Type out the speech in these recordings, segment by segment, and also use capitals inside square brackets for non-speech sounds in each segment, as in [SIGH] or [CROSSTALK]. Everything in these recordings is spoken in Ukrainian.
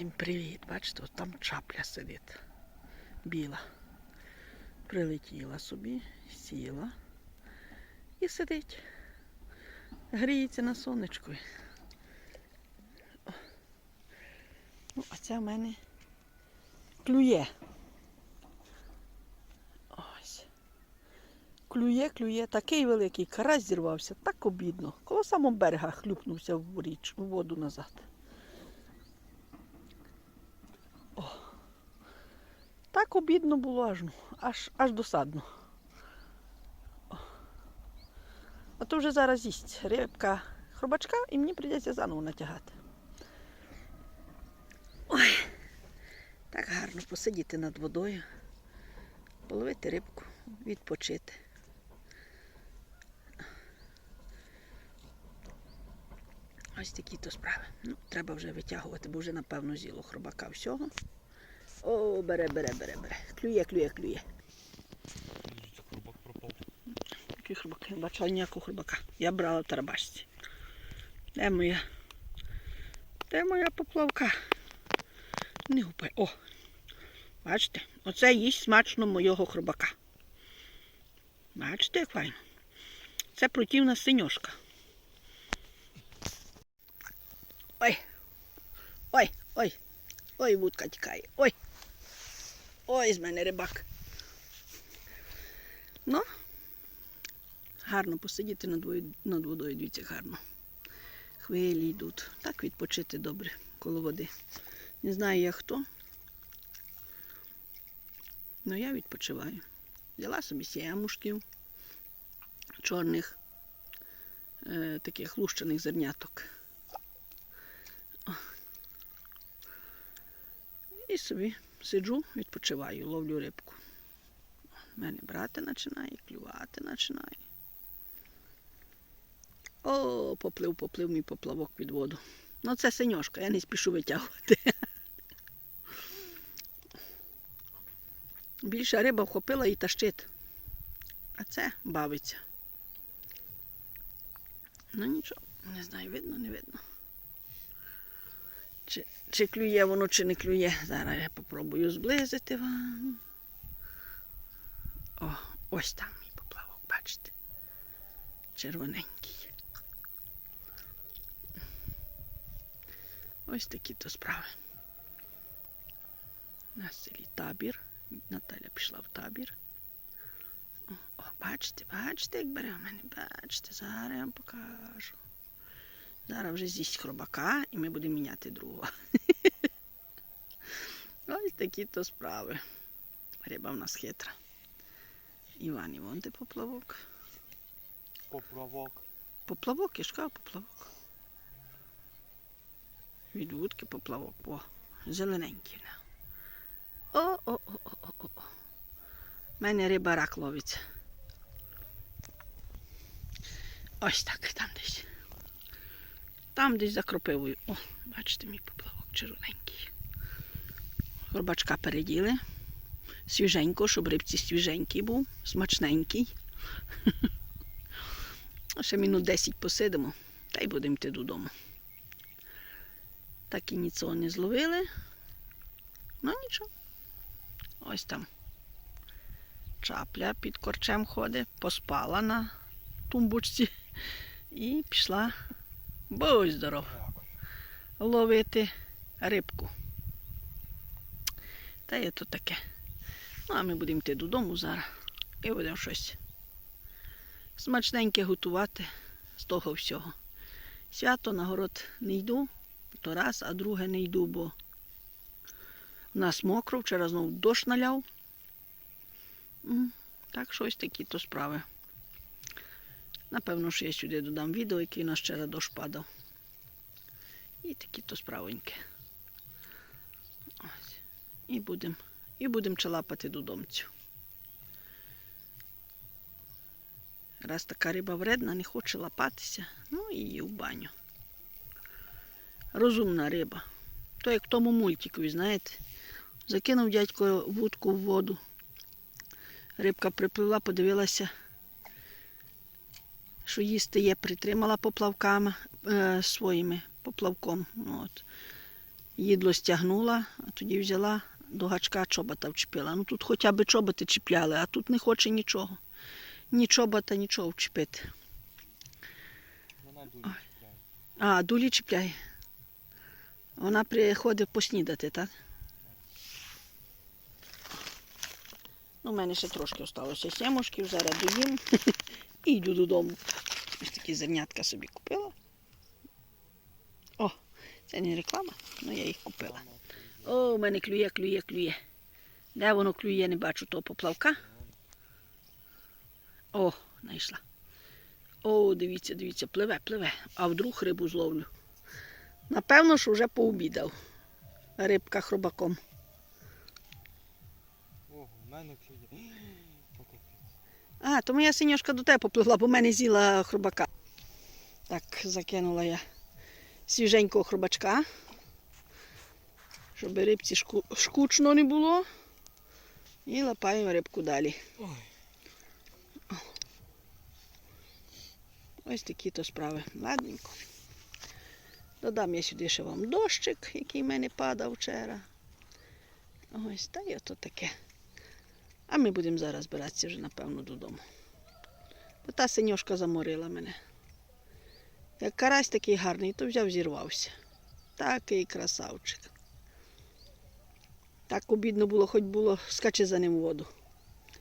Всім привіт! Бачите, там чапля сидить. Біла. Прилетіла собі, сіла і сидить. Гріється на сонечку. Ну, а це в мене клює. Ось. Клює, клює, такий великий карась зірвався, так обідно. Коло самого берега хлюпнувся в річ, в воду назад. Так обідно було аж, аж, аж досадно. А то вже зараз їсть рибка хробачка і мені прийдеться заново натягати. Ой, так гарно посидіти над водою, половити рибку, відпочити. Ось такі то справи. Ну, треба вже витягувати, бо вже, напевно, з'їло хробака всього. О, бере, бере, бере, бере. Клює, клює, клює. Хробак пропав. Який хробак? Не бачила ніякого хробака. Я брала в тарабашці. Де моя? Де моя поплавка? Не гупай. О! Бачите? Оце їсть смачно мого хробака. Бачите, як файно? Це противна синьошка. Ой. Ой, ой. Ой, вудка тікає. Ой. Ой, з мене рибак. Ну, гарно посидіти над, вою- над водою, дивіться, гарно. Хвилі йдуть. Так відпочити добре коло води. Не знаю я хто. але я відпочиваю. Взяла собі сямушків чорних, е, таких лущених зерняток. О. І собі сиджу, відпочиваю, ловлю рибку. У мене брати починає, клювати починає. О, поплив, поплив мій поплавок під воду. Ну це синьошка, я не спішу витягувати. Більша риба вхопила і тащить. А це бавиться. Ну нічого, не знаю, видно, не видно. Чи, чи клює воно, чи не клює. Зараз я попробую зблизити вам. О, ось там мій поплавок, бачите. Червоненький. Ось такі то справи. На селі табір. Наталя пішла в табір. О, о, бачите, бачите, як бере в мене, бачите, зараз я вам покажу. Зараз вже з'їсть хробака і ми будемо міняти другого. [LAUGHS] Ось такі то справи. Риба в нас хитра. Іван Івон де поплавок. Поплавок. Поплавок, я ж кажу, поплавок. Від вудки поплавок. О, зелененький. в нього. О, о, о, о, о, о. У мене риба рак ловиться. Ось так, там десь. Там десь за кропивою. О, бачите, мій поплавок червоненький. Горбачка переділи. Свіженько, щоб рибці свіженький був, смачненький. [LAUGHS] Ще мінут 10 посидимо, та й будемо йти додому. Так і нічого не зловили. Ну нічого. Ось там. Чапля під корчем ходить, поспала на тумбочці і пішла, будь здоров, ловити рибку. Та є то таке. Ну, а ми будемо йти додому зараз і будемо щось смачненьке готувати з того всього. Свято на город не йду, то раз, а друге не йду, бо в нас мокро, вчора знову дощ наляв. Так, щось такі то справи. Напевно, що я сюди додам відео, який у нас вчора дощ падав. І такі то справоньки. Ось. І будемо і будем чалапати додомцю. Раз така риба вредна, не хоче лапатися, ну і її в баню. Розумна риба. То як в тому мультикові, знаєте, закинув дядько вудку в воду. Рибка припливла, подивилася, що їсти є, притримала поплавками е, своїми поплавком. Ну, От. їдло стягнула, а тоді взяла до гачка чобота вчепила. Ну тут хоча б чоботи чіпляли, а тут не хоче нічого. Ні чобота, нічого вчепити. Вона дуже чіпляє. А, дулі чіпляє. Вона приходить поснідати, так? Ну, у мене ще трошки залишилося сімушків, зараз доїм [LAUGHS] і йду додому. Ось такі зернятка собі купила. О, це не реклама, але я їх купила. О, у мене клює, клює, клює. Де воно клює, не бачу того поплавка. О, знайшла. О, дивіться, дивіться, пливе, пливе. А вдруг рибу зловлю. Напевно, що вже пообідав. Рибка хробаком. Ого, в мене клює. А, то моя синьошка до тебе попливла, бо мене з'їла хробака. Так, закинула я свіженького хробачка, щоб рибці шку- шкучно не було. І лапаємо рибку далі. Ой. Ось такі то справи. Ладненько. Додам я сюди ще вам дощик, який в мене падав вчора. Ось, та й ото таке. А ми будемо зараз збиратися вже, напевно, додому. Бо та синьошка заморила мене. Як карась такий гарний, то взяв зірвався. Такий красавчик. Так обідно було, хоч було скаче за ним воду.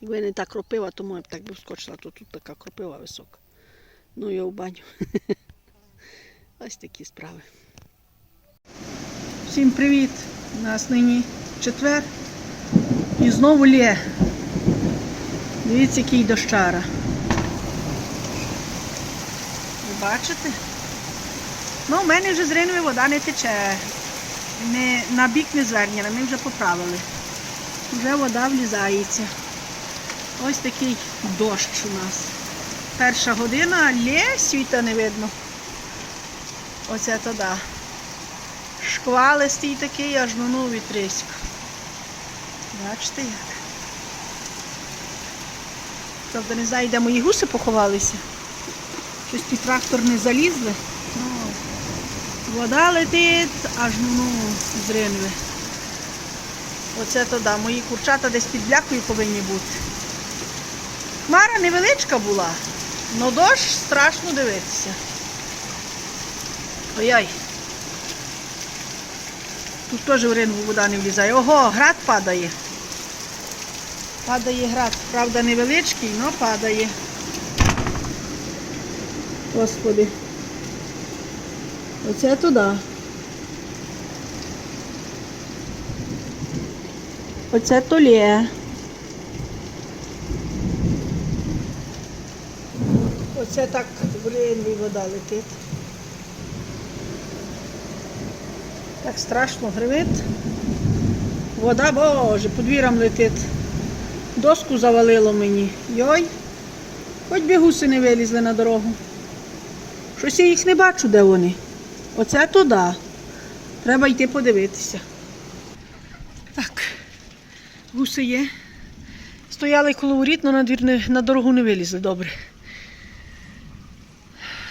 Якби не та кропива, то моя б так би вскочила, то тут така кропива висока. Ну, я в баню. [LAUGHS] Ось такі справи. Всім привіт! У нас нині четвер. І знову лє. Дивіться, який дощара. Ви бачите? Ну, у мене вже з Ринви вода не тече. Не, на бік не звернена, ми вже поправили. Вже вода влізається. Ось такий дощ у нас. Перша година, лє, світа не видно. Оце то да. Шквалистий такий, аж ну вітрисько. Бачите як? Правда, не знаю, де мої гуси поховалися. Щось під трактор не залізли. Ну, вода летить, аж ну ну з ринви. Оце то да. Мої курчата десь під блякою повинні бути. Хмара невеличка була, але дощ страшно дивитися. Ой-ой. Тут теж в ринву вода не влізає. Ого, град падає. Падає град. Правда, невеличкий, але падає. Господи. Оце туди. Оце то лє. Оце так ринві вода летить. Так страшно гримить. Вода, боже, подвір'ям летить. Доску завалило мені. Йой. Хоч би гуси не вилізли на дорогу. Щось я їх не бачу, де вони. Оце туди. Треба йти подивитися. Так, гуси є. Стояли коло воріт, але на, двір не, на дорогу не вилізли добре.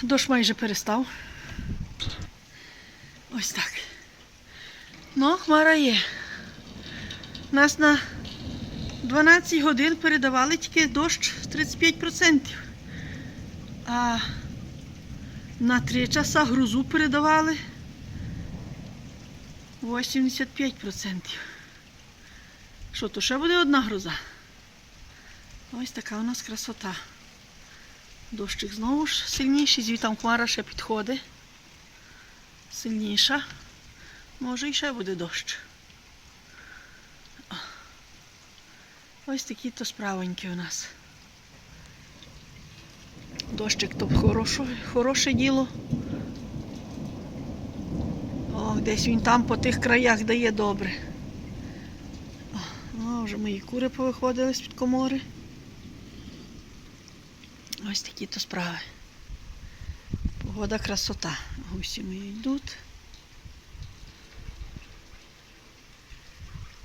Дощ майже перестав. Ось так. Ну, хмара є. Нас на 12 годин передавали тільки дощ 35%. А на 3 часа грузу передавали 85%. Що, то ще буде одна груза? Ось така у нас красота. Дощик знову ж сильніший, звітам хмара ще підходить. Сильніша. Може і ще буде дощ. Ось такі то справоньки у нас. Дощик то хороше, хороше діло. О, десь він там по тих краях дає добре. О, вже мої кури повиходили з-під комори. Ось такі то справи. Погода красота. Гусі мої йдуть.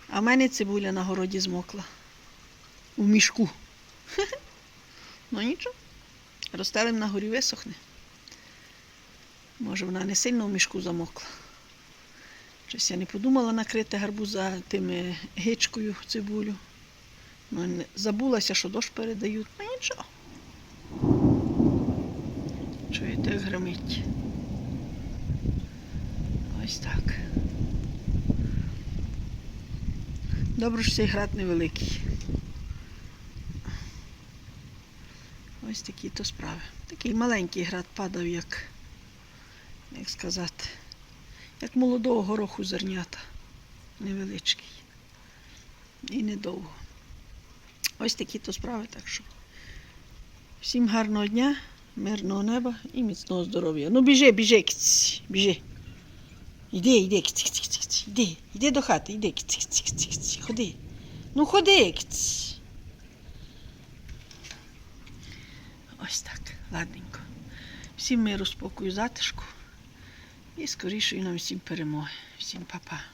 А в мене цибуля на городі змокла. У мішку. [LAUGHS] Ну нічого. Розстелим на горі висохне. Може вона не сильно в мішку замокла. Щось я не подумала накрити гарбуза тими гичкою цибулю. Ну, забулася, що дощ передають. Ну нічого. Чуєте, як гримить. Ось так. Добре, що цей град невеликий. Ось такі то справи. Такий маленький град падав, як, як сказати, як молодого гороху зернята. Невеличкий. І недовго. Ось такі то справи, так що. Всім гарного дня, мирного неба і міцного здоров'я. Ну біжи, біжи, кць, біжи. Іди, іди, кць, кць, кць, іди, іди до хати, іди, кць, кць, кць, ходи. Ну ходи, кць. Ось так, ладненько. Всім миру, спокою, затишку і скорішої нам всім перемоги. Всім па-па.